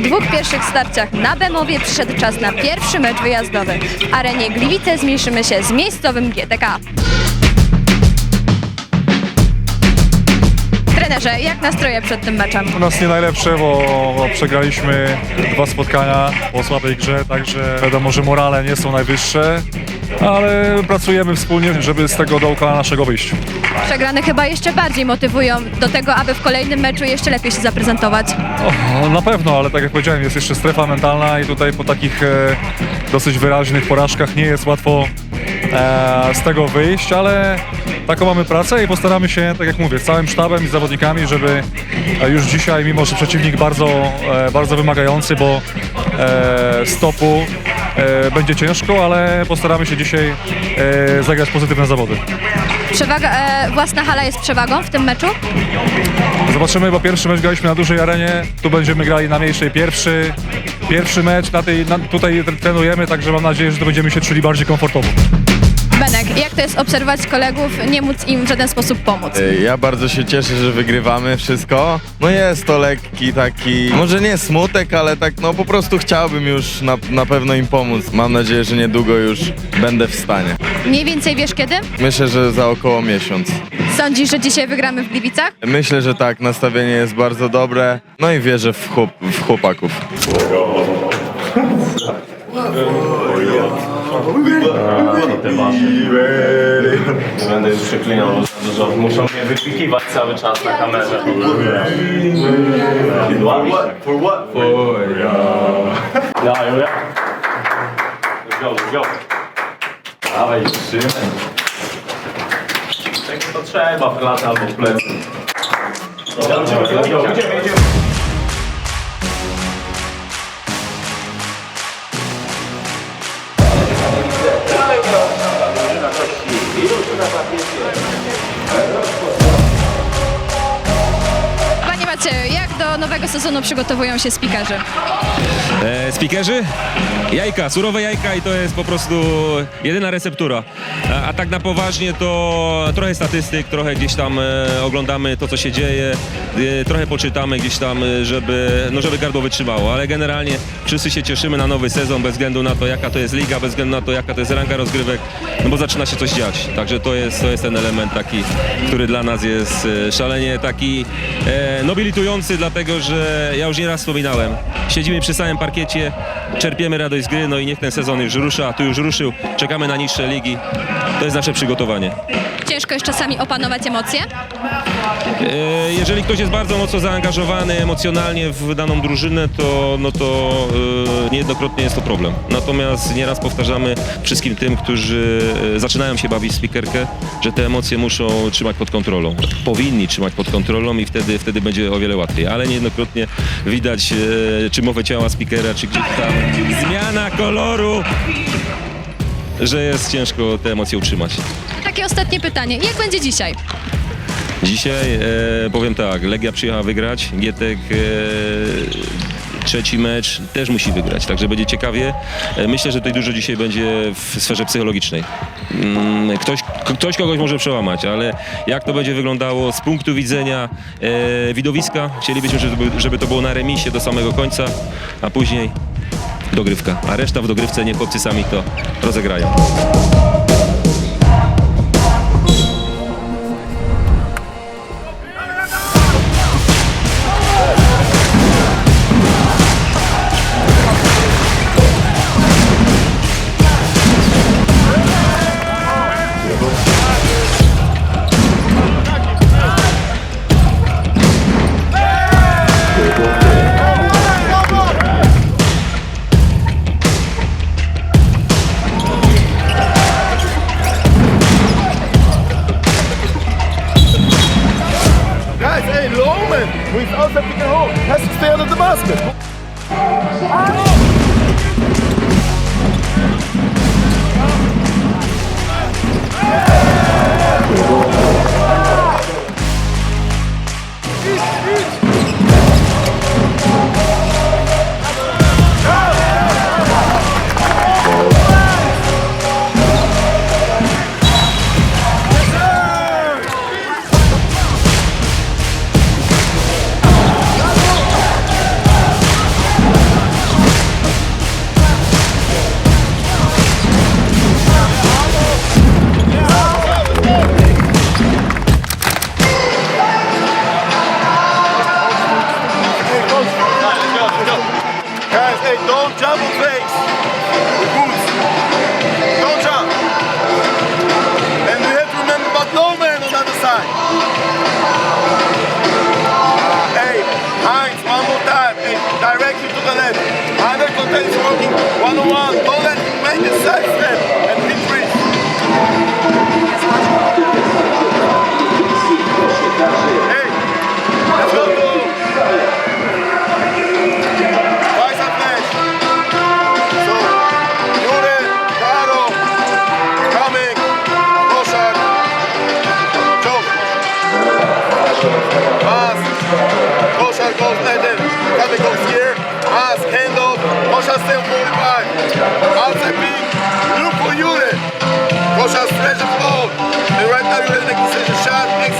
Po dwóch pierwszych starciach na Bemowie przyszedł czas na pierwszy mecz wyjazdowy. W arenie Gliwice zmierzymy się z miejscowym GTK. Trenerze, jak nastroje przed tym meczem? U nas nie najlepsze, bo przegraliśmy dwa spotkania po słabej grze, także wiadomo, że morale nie są najwyższe, ale pracujemy wspólnie, żeby z tego dołka naszego wyjść. Przegrane chyba jeszcze bardziej motywują do tego, aby w kolejnym meczu jeszcze lepiej się zaprezentować. O, na pewno, ale tak jak powiedziałem, jest jeszcze strefa mentalna i tutaj po takich e, dosyć wyraźnych porażkach nie jest łatwo e, z tego wyjść, ale taką mamy pracę i postaramy się, tak jak mówię, z całym sztabem i z zawodnikami, żeby e, już dzisiaj, mimo że przeciwnik bardzo, e, bardzo wymagający, bo e, stopu będzie ciężko, ale postaramy się dzisiaj e, zagrać pozytywne zawody. Przewaga, e, własna hala jest przewagą w tym meczu? Zobaczymy, bo pierwszy mecz graliśmy na dużej arenie, tu będziemy grali na mniejszej. Pierwszy, pierwszy mecz, na tej, na, tutaj trenujemy, także mam nadzieję, że to będziemy się czuli bardziej komfortowo. Jak to jest obserwować kolegów, nie móc im w żaden sposób pomóc? Ej, Ja bardzo się cieszę, że wygrywamy wszystko. No jest to lekki taki, może nie smutek, ale tak no po prostu chciałbym już na, na pewno im pomóc. Mam nadzieję, że niedługo już będę w stanie. Mniej więcej wiesz kiedy? Myślę, że za około miesiąc. Sądzisz, że dzisiaj wygramy w Gliwicach? Myślę, że tak, nastawienie jest bardzo dobre. No i wierzę w, chłop, w chłopaków. Te wasze. Będę już przeklinał, że muszą mnie wypikiwać cały czas na kamerze. Dławisz? For what? For Ja, Julia. Let's go, let's go. Dawaj, trzymaj. Tak to trzeba, w klatę albo w plecy. Dobra, Idziemy, idziemy, nowego sezonu przygotowują się spikarze? E, speakerzy? Jajka, surowe jajka i to jest po prostu jedyna receptura. A, a tak na poważnie to trochę statystyk, trochę gdzieś tam e, oglądamy to, co się dzieje, e, trochę poczytamy gdzieś tam, e, żeby, no, żeby gardło wytrzymało, ale generalnie wszyscy się cieszymy na nowy sezon bez względu na to, jaka to jest liga, bez względu na to, jaka to jest ranga rozgrywek, no bo zaczyna się coś dziać. Także to jest, to jest ten element taki, który dla nas jest e, szalenie taki e, nobilitujący, dlatego że ja już nieraz wspominałem, siedzimy przy samym parkiecie, czerpiemy radość z gry, no i niech ten sezon już rusza, a tu już ruszył, czekamy na niższe ligi. To jest nasze przygotowanie. Ciężko jest czasami opanować emocje? E, Jeżeli ktoś jest bardzo mocno zaangażowany emocjonalnie w daną drużynę, to, no to e, niejednokrotnie jest to problem. Natomiast nieraz powtarzamy wszystkim tym, którzy e, zaczynają się bawić w spikerkę, że te emocje muszą trzymać pod kontrolą. Powinni trzymać pod kontrolą i wtedy, wtedy będzie o wiele łatwiej. Ale niejednokrotnie widać, czy mowę ciała spikera, czy gdzieś tam zmiana koloru, że jest ciężko te emocje utrzymać. Takie ostatnie pytanie. Jak będzie dzisiaj? Dzisiaj e, powiem tak, Legia przyjechała wygrać, Gietek e, trzeci mecz też musi wygrać, także będzie ciekawie. E, myślę, że tutaj dużo dzisiaj będzie w sferze psychologicznej. Mm, ktoś, k- ktoś kogoś może przełamać, ale jak to będzie wyglądało z punktu widzenia e, widowiska, chcielibyśmy, żeby, żeby to było na remisie do samego końca, a później dogrywka. A reszta w dogrywce nie chłopcy sami to rozegrają.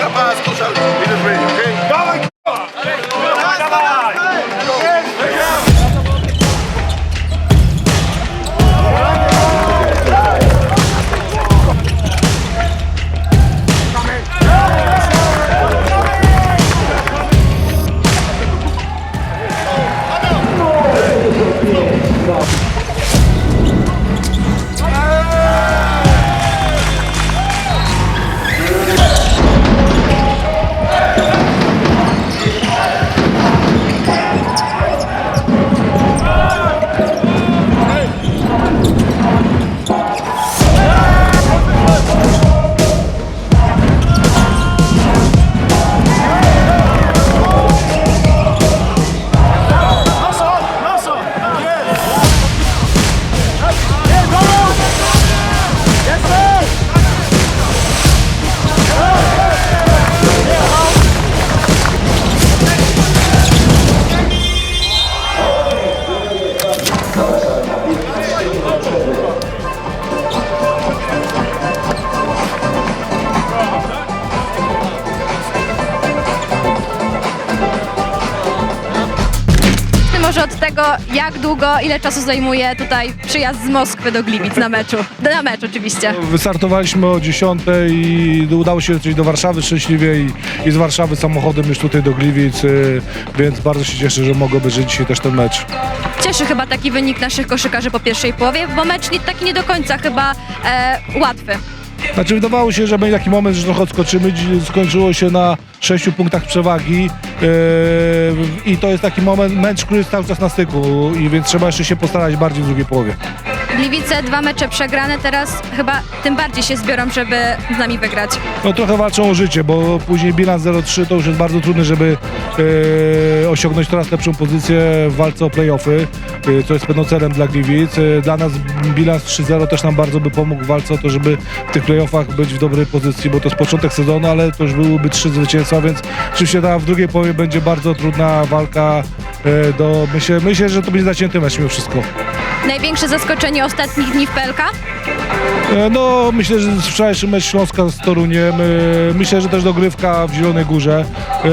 capaz Puxa tego, jak długo, ile czasu zajmuje tutaj przyjazd z Moskwy do Gliwic na meczu. Na mecz oczywiście. Wystartowaliśmy o 10 i udało się dotrzeć do Warszawy szczęśliwie i, i z Warszawy samochodem już tutaj do Gliwic, y, więc bardzo się cieszę, że mogę obejrzeć dzisiaj też ten mecz. Cieszy chyba taki wynik naszych koszykarzy po pierwszej połowie, bo mecz nie, taki nie do końca chyba e, łatwy. Znaczy wydawało się, że będzie taki moment, że trochę odskoczymy, skończyło się na 6 punktach przewagi yy, i to jest taki moment, mecz, który jest cały czas na styku i więc trzeba jeszcze się postarać bardziej w drugiej połowie. Gliwice dwa mecze przegrane, teraz chyba tym bardziej się zbiorą, żeby z nami wygrać. No trochę walczą o życie, bo później bilans 0-3 to już jest bardzo trudne, żeby e, osiągnąć coraz lepszą pozycję w walce o playoffy, e, co jest pewno celem dla Gliwic. E, dla nas bilans 3-0 też nam bardzo by pomógł w walce o to, żeby w tych playoffach być w dobrej pozycji, bo to jest początek sezonu, ale to już byłyby trzy zwycięstwa, więc oczywiście ta w drugiej połowie będzie bardzo trudna walka e, do, myślę, myślę, że to będzie zacięty mecz mimo wszystko. Największe zaskoczenie ostatnich dni w PLK? E, No, myślę, że wczorajszy mecz Śląska z Toruniem, e, myślę, że też dogrywka w Zielonej Górze. E,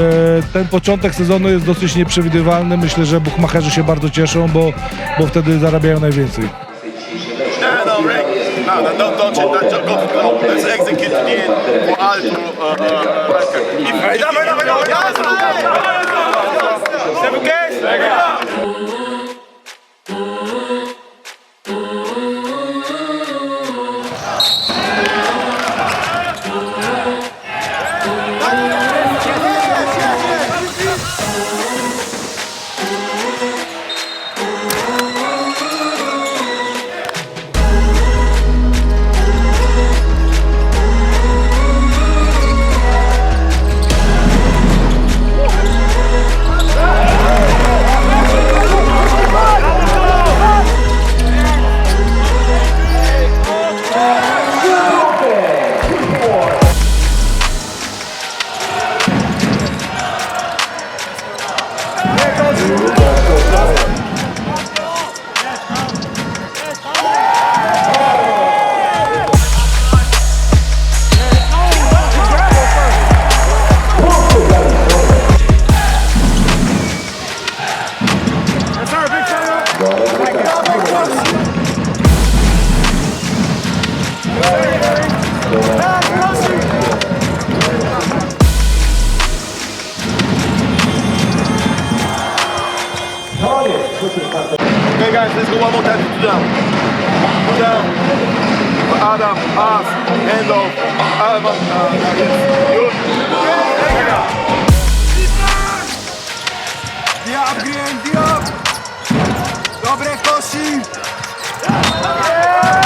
Ten początek sezonu jest dosyć nieprzewidywalny. Myślę, że buchmacherzy się bardzo cieszą, bo, bo wtedy zarabiają najwięcej. No, no. No, no, don't, don't to the goal. Let's execute end for all to uh, uh, uh. If, if, guys, let's go one more time. Two down. Two down. Adam, pass, hand off. Adam, uh, yes. Diab, Grien, Diab! Dobre kosi! Tak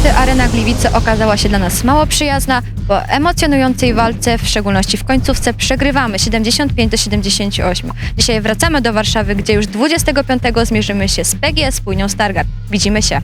Niestety arena Gliwice okazała się dla nas mało przyjazna. Po emocjonującej walce, w szczególności w końcówce, przegrywamy 75 do 78. Dzisiaj wracamy do Warszawy, gdzie już 25 zmierzymy się z PGS Spójnią Stargard. Widzimy się.